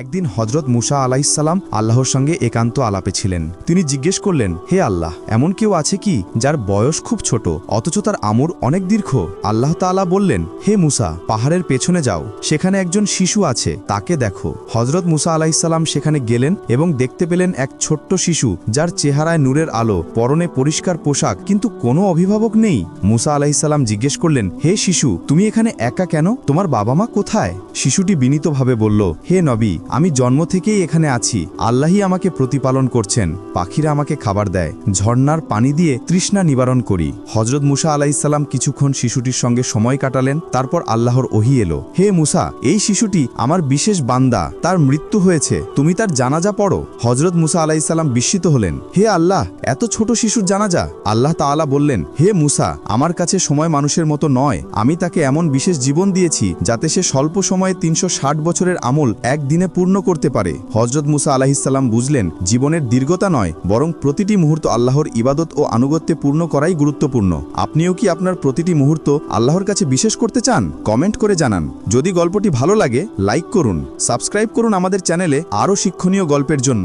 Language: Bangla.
একদিন হজরত মুসা আলাইসাল্লাম আল্লাহর সঙ্গে একান্ত আলাপে ছিলেন। তিনি জিজ্ঞেস করলেন, হে আল্লাহ, এমন কেউ আছে কি যার বয়স খুব ছোট, অথচ তার আমর অনেক দীর্ঘ? আল্লাহ তাআলা বললেন, হে মুসা, পাহাড়ের পেছনে যাও, সেখানে একজন শিশু আছে, তাকে দেখো। হজরত মুসা আলাইসাল্লাম সেখানে গেলেন এবং দেখতে পেলেন এক ছোট্ট শিশু, যার চেহারায় নূরের আলো, পরনে পরিষ্কার পোশাক, কিন্তু কোনো অভিভাবক নেই। মুসা আলাইসাল্লাম জিজ্ঞেস করলেন, হে শিশু, তুমি এখানে একা কেন? তোমার বাবা মা কোথায়? শিশুটি বিনীতভাবে বলল, হে নবী, আমি জন্ম থেকেই এখানে আছি। আল্লাহই আমাকে প্রতিপালন করছেন। পাখিরা আমাকে খাবার দেয়। ঝর্ণার পানি দিয়ে তৃষ্ণা নিবারণ করি। হজরত মুসা আলাইসাল্লাম কিছুক্ষণ শিশুটির সঙ্গে সময় কাটালেন। তারপর আল্লাহর ওহি এলো, হে মুসা, এই শিশুটি আমার বিশেষ বান্দা। তার মৃত্যু হয়েছে। তুমি তার জানাজা পড়ো। হজরত মুসা আলাইসাল্লাম বিস্মিত হলেন, হে আল্লাহ, এত ছোট শিশুর জানাজা? আল্লাহ তাআলা বললেন, হে মুসা, আমার কাছে সময় মানুষের মতো নয়। আমি তাকে এমন বিশেষ জীবন দিয়েছি যাতে সে স্বল্প সময়ে তিনশো বছরের আমল একদিনে পূর্ণ করতে পারে। হজরত মুসা আলাহিসাল্লাম বুঝলেন, জীবনের দীর্ঘতা নয়, বরং প্রতিটি মুহূর্ত আল্লাহর ইবাদত ও আনুগত্যে পূর্ণ করাই গুরুত্বপূর্ণ। আপনিও কি আপনার প্রতিটি মুহূর্ত আল্লাহর কাছে বিশেষ করতে চান? কমেন্ট করে জানান। যদি গল্পটি ভালো লাগে, লাইক করুন, সাবস্ক্রাইব করুন আমাদের চ্যানেলে আরও শিক্ষণীয় গল্পের জন্য।